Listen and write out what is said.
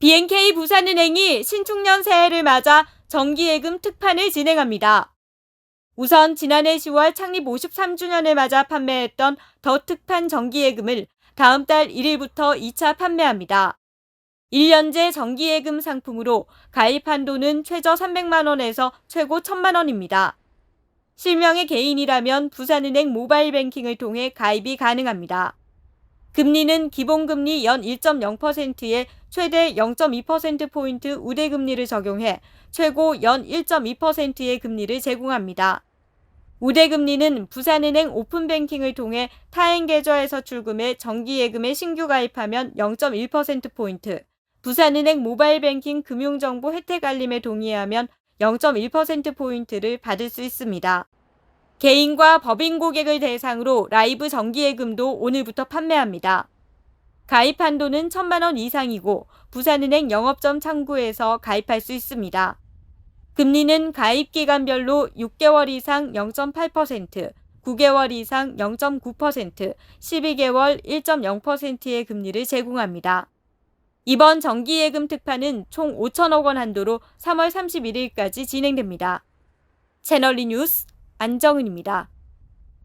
BNK 부산은행이 신축년 새해를 맞아 정기예금 특판을 진행합니다. 우선 지난해 10월 창립 53주년을 맞아 판매했던 더 특판 정기예금을 다음 달 1일부터 2차 판매합니다. 1년제 정기예금 상품으로 가입 한도는 최저 300만원에서 최고 1000만원입니다. 실명의 개인이라면 부산은행 모바일 뱅킹을 통해 가입이 가능합니다. 금리는 기본금리 연 1.0%에 최대 0.2%포인트 우대금리를 적용해 최고 연 1.2%의 금리를 제공합니다. 우대금리는 부산은행 오픈뱅킹을 통해 타행 계좌에서 출금해 정기예금에 신규 가입하면 0.1%포인트, 부산은행 모바일뱅킹 금융정보 혜택 알림에 동의하면 0.1%포인트를 받을 수 있습니다. 개인과 법인 고객을 대상으로 라이브 정기예금도 오늘부터 판매합니다. 가입 한도는 1천만원 이상이고 부산은행 영업점 창구에서 가입할 수 있습니다. 금리는 가입 기간별로 6개월 이상 0.8%, 9개월 이상 0.9%, 12개월 1.0%의 금리를 제공합니다. 이번 정기예금 특판은 총 5천억 원 한도로 3월 31일까지 진행됩니다. 채널리 뉴스 안정은입니다.